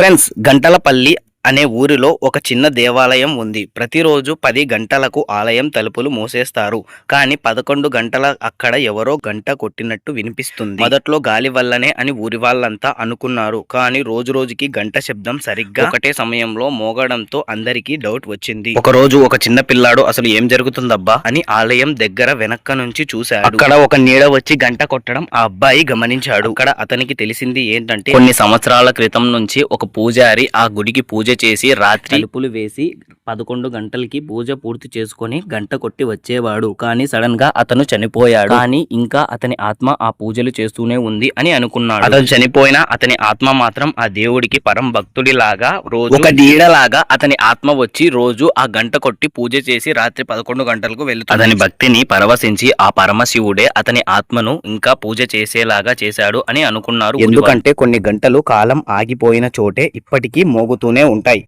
Friends గంటలపల్లి అనే ఊరిలో ఒక చిన్న దేవాలయం ఉంది. ప్రతిరోజు పది గంటలకు ఆలయం తలుపులు మూసేస్తారు. కానీ పదకొండు గంటల అక్కడ ఎవరో గంట కొట్టినట్టు వినిపిస్తుంది. మొదట్లో గాలి వల్లనే అని ఊరి వాళ్ళంతా అనుకున్నారు. కానీ రోజు రోజుకి గంట శబ్దం సరిగ్గా ఒకటే సమయంలో మోగడంతో అందరికీ డౌట్ వచ్చింది. ఒక రోజు ఒక చిన్న పిల్లాడు అసలు ఏం జరుగుతుందబ్బా అని ఆలయం దగ్గర వెనక్క నుంచి చూశాడు. అక్కడ ఒక నీడ వచ్చి గంట కొట్టడం ఆ అబ్బాయి గమనించాడు. అక్కడ అతనికి తెలిసింది ఏంటంటే కొన్ని సంవత్సరాల క్రితం నుంచి ఒక పూజారి ఆ గుడికి పూజ చేసి రాత్రి తలుపులు వేసి పదకొండు గంటలకి పూజ పూర్తి చేసుకొని గంట కొట్టి వచ్చేవాడు. కానీ సడన్గా అతను చనిపోయాడు. కానీ ఇంకా అతని ఆత్మ ఆ పూజలు చేస్తూనే ఉంది అని అనుకున్నాడు. అతను చనిపోయినా అతని ఆత్మ మాత్రం ఆ దేవుడికి పరం భక్తుడిలాగా రోజు ఒక నీడలాగా అతని ఆత్మ వచ్చి రోజు ఆ గంట కొట్టి పూజ చేసి రాత్రి పదకొండు గంటలకు వెళ్తుంది. అతని భక్తిని పరవశించి ఆ పరమశివుడే అతని ఆత్మను ఇంకా పూజ చేసేలాగా చేశాడు అని అనుకున్నారు ఎందుకంటే కొన్ని గంటలు కాలం ఆగిపోయిన చోటే ఇప్పటికీ మోగుతూనే ఉంటాయి.